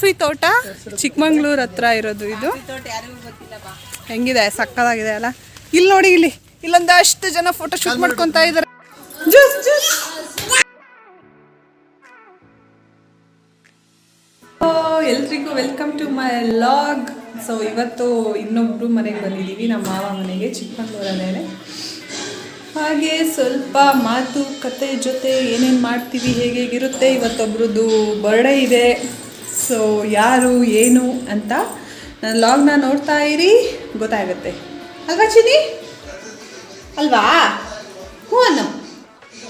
Coffee ತೋಟ ಚಿಕ್ಕಮಂಗ್ಳೂರ್ ಹತ್ರ ಇರೋದು ಇದು. ಹೆಂಗಿದೆ? ಸಕ್ಕದಾಗಿದೆ ಅಲ್ಲ? ಇಲ್ಲಿ ನೋಡಿ ಇಲ್ಲಿ. ಇಲ್ಲೊಂದಷ್ಟು ಜನ ಫೋಟೋ ಶೂಟ್ ಮಾಡ್ಕೊಂತ ಇದಾರೆ. ಎಲ್ರಿಗೂ welcome to my vlog so ಇವತ್ತು ಇನ್ನೊಬ್ರು ಮನೆಗೆ ಬಂದಿದ್ದೀವಿ ನಮ್ಮ ಮಾವ ಮನೆಗೆ ಚಿಕ್ಕಮಂಗ್ಳೂರಲ್ಲೇ ಹಾಗೆ ಸ್ವಲ್ಪ ಮಾತು ಕತೆ ಜೊತೆ ಏನೇನು ಮಾಡ್ತೀವಿ ಹೇಗೆ ಹೇಗಿರುತ್ತೆ ಇವತ್ತೊಬ್ರದ್ದು ಬರ್ಡೇ ಇದೆ. ಸೊ ಯಾರು ಏನು ಅಂತ ನನ್ನ ಲಾಗ್ನ ನೋಡ್ತಾ ಇರಿ ಗೊತ್ತಾಗುತ್ತೆ. ಅಲ್ವಾ ಚಿನಿ ಅಲ್ವಾ? ಹ್ಞೂ ಅನ್ನು.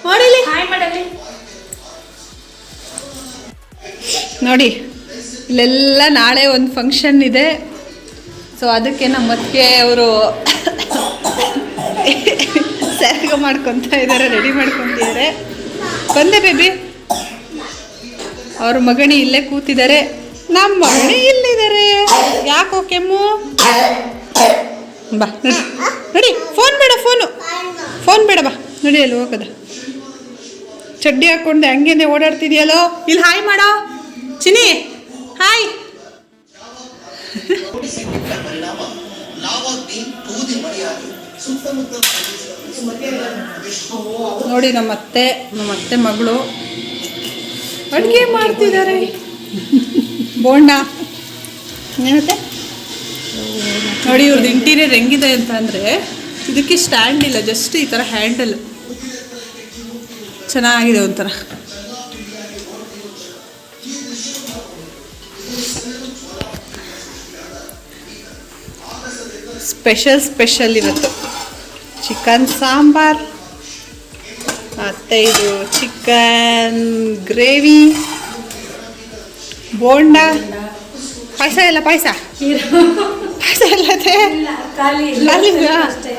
ಮಾಡಿಲಿ? ಹಾಯ್ ಮಾಡಲಿ ನೋಡಿ ಇಲ್ಲೆಲ್ಲ ನಾಳೆ ಒಂದು ಫಂಕ್ಷನ್ ಇದೆ. ಸೊ ಅದಕ್ಕೆ ನಮ್ಮ ಅತ್ತೆ ಅವರು ಸ್ಯಾಗ ಮಾಡ್ಕೊತಾ ಇದ್ದಾರೆ ರೆಡಿ ಮಾಡ್ಕೊತಿದ್ದಾರೆ ಬಂದೆ ಬೇಬಿ ಅವ್ರ ಮಗಣಿ ಇಲ್ಲೇ ಕೂತಿದ್ದಾರೆ. ನಮ್ಮ ಮಗಣಿ ಇಲ್ಲಿದ್ದಾರೆ. ಯಾಕೋ ಕೆಮ್ಮು? ಬಾ, ನೋಡಿ. ಫೋನ್ ಬೇಡ ಫೋನು ಫೋನ್ ಬೇಡ, ಬಾ. ನೋಡಿ, ಅಲ್ಲಿ ಹೋಗದ. ಚಡ್ಡಿ ಹಾಕೊಂಡೆ, ಹಂಗೇನೆ ಓಡಾಡ್ತಿದ್ಯಲ್ಲೋ? ಇಲ್ಲಿ ಹಾಯ್ ಮಾಡೋ. ಚಿನಿ ಹಾಯ್. ನೋಡಿ ನಮ್ಮ ಅತ್ತೆ ನಮ್ಮ ಅತ್ತೆ ಮಗಳು. ಅಡುಗೆ ಮಾಡ್ತಿದ್ದಾರೆ. ಬೋಂಡ. ಏನತ್ತೆ ನೋಡಿ ಇವ್ರದ್ದು ಇಂಟೀರಿಯರ್ ಹೆಂಗಿದೆ ಅಂತ ಅಂದರೆ ಇದಕ್ಕೆ ಸ್ಟ್ಯಾಂಡ್ ಇಲ್ಲ ಜಸ್ಟ್ ಈ ಥರ ಹ್ಯಾಂಡಲ್ ಚೆನ್ನಾಗಿದೆ ಒಂಥರ. ಸ್ಪೆಷಲ್ ಸ್ಪೆಷಲ್ ಇವತ್ತು. ಚಿಕನ್ ಸಾಂಬಾರ್. ಮತ್ತು ಇದು ಚಿಕನ್ ಗ್ರೇವಿ ಬೋಂಡ. ಪಾಯಸ ಇಲ್ಲ ಪಾಯಸ? ಪಾಯಸ ಇಲ್ಲದೆ? ಖಾಲಿ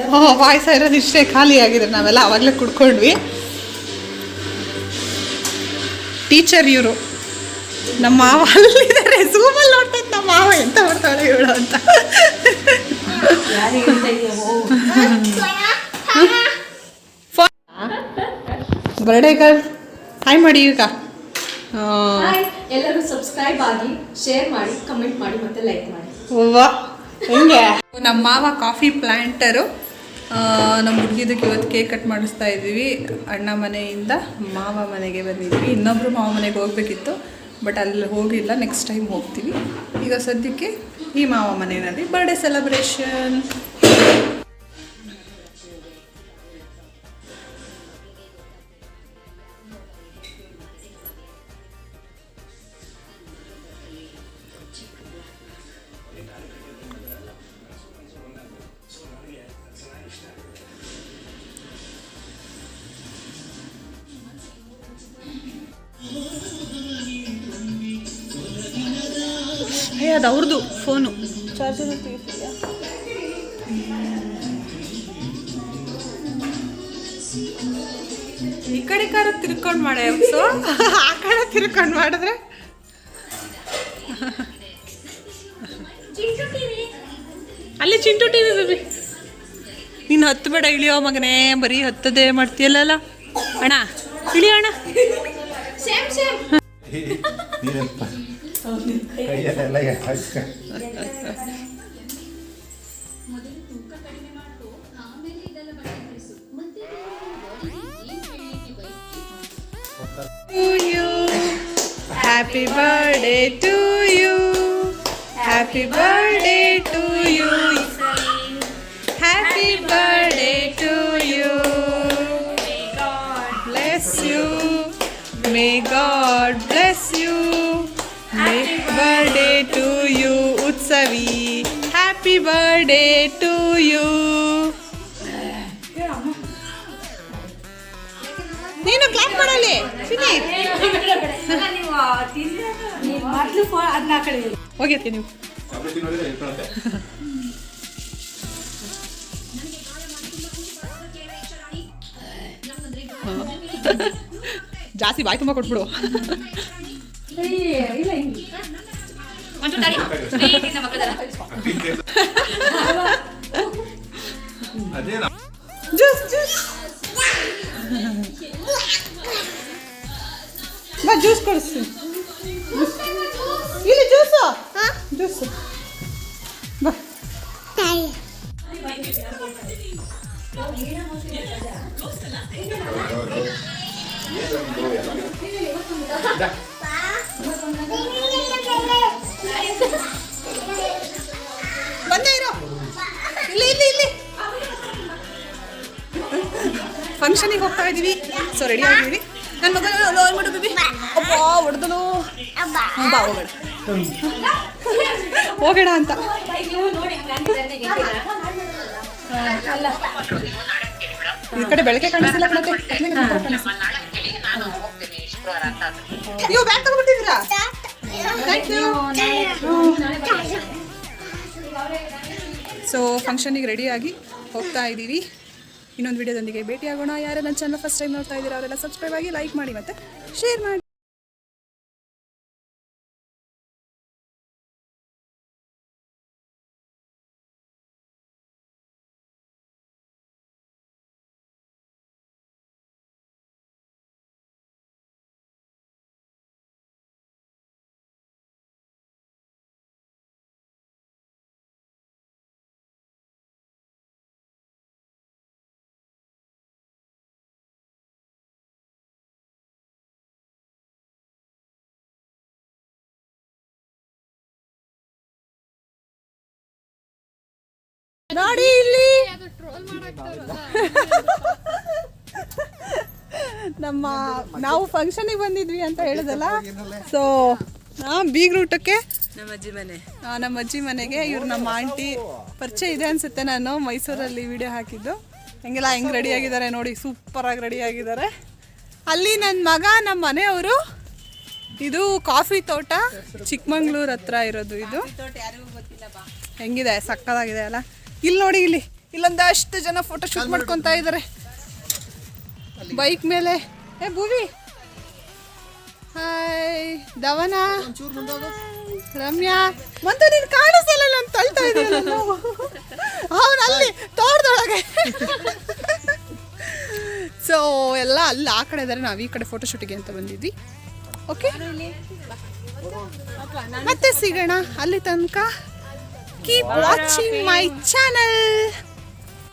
ಹ್ಞೂ ಪಾಯಸ ಇರೋದು ಇಷ್ಟೇ. ಖಾಲಿ ಆಗಿದೆ ನಾವೆಲ್ಲ ಅವಾಗಲೇ ಕುಡ್ಕೊಂಡ್ವಿ. ಟೀಚರ್ ಇವರು. ನಮ್ಮ ಮಾವ ಅಲ್ಲಿದ್ದಾರೆ. ಝೂಮಲ್ಲಿ ನೋಡ್ತಾ ನಮ್ಮ ಮಾವ. ಎಂತ ಮಾಡ್ತಾಳೆ ಇವಳು ಅಂತ. ಬರ್ಡೇ ಗರ್ಲ್ ಹಾಯ್ ಮಾಡಿ ಈಗ ಎಲ್ಲರೂ ಸಬ್ಸ್ಕ್ರೈಬ್ ಆಗಿ ಶೇರ್ ಮಾಡಿ ಕಮೆಂಟ್ ಮಾಡಿ ಮತ್ತೆ ಲೈಕ್ ಮಾಡಿ. ಹೆಂಗೆ? ನಮ್ಮ ಮಾವ ಕಾಫಿ ಪ್ಲ್ಯಾಂಟರು ನಮ್ಮ ಹುಡುಗಿದಕ್ಕೆ ಇವತ್ತು ಕೇಕ್ ಕಟ್ ಮಾಡಿಸ್ತಾ ಇದ್ದೀವಿ. ಅಣ್ಣ ಮನೆಯಿಂದ ಮಾವ ಮನೆಗೆ ಬಂದಿದ್ವಿ ಇನ್ನೊಬ್ರು ಮಾವ ಮನೆಗೆ ಹೋಗ್ಬೇಕಿತ್ತು ಬಟ್ ಅಲ್ಲಿ ಹೋಗಿಲ್ಲ. ನೆಕ್ಸ್ಟ್ ಟೈಮ್ ಹೋಗ್ತೀವಿ. ಈಗ ಸದ್ಯಕ್ಕೆ ಈ ಮಾವ ಮನೆಯಲ್ಲಿ ಬರ್ಡೇ ಸೆಲೆಬ್ರೇಷನ್ ಅದು ಅವ್ರದ್ದು ಫೋನು. ಚಾರ್ಜರ್ ಈ ಕಡೆ ಕಾರ ತಿರ್ಕೊಂಡು ಮಾಡ ಸೊ ಆ ಕಡೆ ತಿರ್ಕೊಂಡು ಮಾಡಿದ್ರೆ? ಅಲ್ಲಿ ಚಿಂಟು ಟಿವಿ ಬೇಬಿ. ನೀನು ಹತ್ತು ಬೇಡ ಇಳಿಯೋ ಮಗನೇ ಬರೀ ಹತ್ತದೇ ಮಾಡ್ತೀಯಲ್ಲ ಅಣ್ಣ ಇಳಿಯೋ ನೀನಪ್ಪ ಕೈಯಲ್ಲೆಲ್ಲ ಹಾಕ್ಸ್ಕ to you. Happy birthday to you. Happy birthday to you. Utsavi. Happy birthday to you ನೀನು ಕ್ಲಾಪ್ ಮಾಡಲಿ ಹೋಗಿರ್ತಿ ನೀವು. ಜಾಸ್ತಿ ಬಾಯಿ ತುಂಬ ಕೊಟ್ಬಿಡು. ಇಲ್ಲ ಹಿಂಗೆ ಅದೇನ ಜ್ಯೂಸ್ ಜ್ಯೂಸ್ ಬಾ ಜ್ಯೂಸ್ ಕೊಡಿಸ್ತೀನಿ ಇಲ್ಲಿ ಜ್ಯೂಸ್ ಜ್ಯೂಸು ಬಾ ಬಂದೇ ಇರೋ ಇಲ್ಲಿ ಇಲ್ಲಿ ಇಲ್ಲಿ ಫಂಕ್ಷನಿಗೆ ಹೋಗ್ತಾ ಇದ್ದೀವಿ ಸೊ ರೆಡಿ ಆಗಿದ್ದೀವಿ ನನ್ನ ಮಗ ಲೋನ್ ಮಾಡು ಬೇಬಿ ಅಪ್ಪ ಹೊಡೆದನು ಬಾ ಹೋಗೋಣ ಹೋಗೋಣ ಅಂತ ಈ ಕಡೆ ಬೆಳಗ್ಗೆ ಕಾಣಿಸಿಲ್ಲ ಕಣತೆ ನೀವು ಬ್ಯಾಗ್ ತಗೊಂಡ್ಬಿಟ್ಟಿದ್ದೀರಾ ಸೊ ಫಂಕ್ಷನಿಗೆ ರೆಡಿಯಾಗಿ ಹೋಗ್ತಾ ಇದ್ದೀವಿ. ಇನ್ನೊಂದು ವಿಡಿಯೋದೊಂದಿಗೆ ಭೇಟಿಯಾಗೋಣ. ಯಾರು ನನ್ನ ಚಾನಲ್ ಫಸ್ಟ್ ಟೈಮ್ ನೋಡ್ತಾ ಇದ್ದೀರಾ, ಅವರೆಲ್ಲ ಸಬ್ಸ್ಕ್ರೈಬ್ ಆಗಿ ಲೈಕ್ ಮಾಡಿ ಮತ್ತು ಶೇರ್ ಮಾಡಿ. ನೋಡಿ ಇಲ್ಲಿ. ನಮ್ಮ ನಾವು ಫಂಕ್ಷನಿಗೆ ಬಂದಿದ್ವಿ ಅಂತ ಹೇಳಿದಲ್ಲ? ಸೊ ಬೀಗ್ ಬೀಗ್ರೂಟಕ್ಕೆ ನಮ್ಮ ಅಜ್ಜಿ ಮನೆ ಆ, ನಮ್ಮ ಅಜ್ಜಿ ಮನೆಗೆ ಇವ್ರು ನಮ್ಮ ಆಂಟಿ ಪರಿಚಯ ಇದೆ ಅನ್ಸುತ್ತೆ ನಾನು ಮೈಸೂರಲ್ಲಿ ವಿಡಿಯೋ ಹಾಕಿದ್ದು. ಹೆಂಗೆಲ್ಲ ಹೆಂಗೆ ರೆಡಿ ಆಗಿದ್ದಾರೆ ನೋಡಿ ಸೂಪರಾಗಿ ರೆಡಿ ಆಗಿದ್ದಾರೆ. ಅಲ್ಲಿ ನನ್ನ ಮಗ ನಮ್ಮ ಮನೆಯವರು ಇದು ಕಾಫಿ ತೋಟ ಚಿಕ್ಕಮಂಗ್ಳೂರ್ ಹತ್ರ ಇರೋದು ಇದು. ಹೆಂಗಿದೆ? ಸಕ್ಕದಾಗಿದೆ ಅಲ್ಲ? ಇಲ್ಲಿ ನೋಡಿ ಇಲ್ಲಿ. ಇಲ್ಲೊಂದಷ್ಟು ಜನ ಫೋಟೋ ಶೂಟ್ ಮಾಡ್ಕೊತಾ ಇದ್ದಾರೆ ಬೈಕ್ ಮೇಲೆ. ಏ ಭೂವಿ. ಹಾಯ್ ಧವನ. ರಮ್ಯಾ. ಮತ್ತೆ ನೀನು ಕಾಣಿಸಲ್ಲ ನಾನು ತಳ್ತಾ ಇದ್ದೀನಿ ಅವನು ಅಲ್ಲಿ ತೋಟದೊಳಗೆ. ಸೊ ಎಲ್ಲ ಅಲ್ಲಿ ಆ ಕಡೆ ಇದ್ದಾರೆ ನಾವು ಈ ಕಡೆ ಫೋಟೋ ಶೂಟಿಗೆ ಅಂತ ಬಂದಿದ್ವಿ. ಓಕೆ ಮತ್ತೆ ಸಿಗೋಣ. ಅಲ್ಲಿ ತನಕ. Keep watching my channel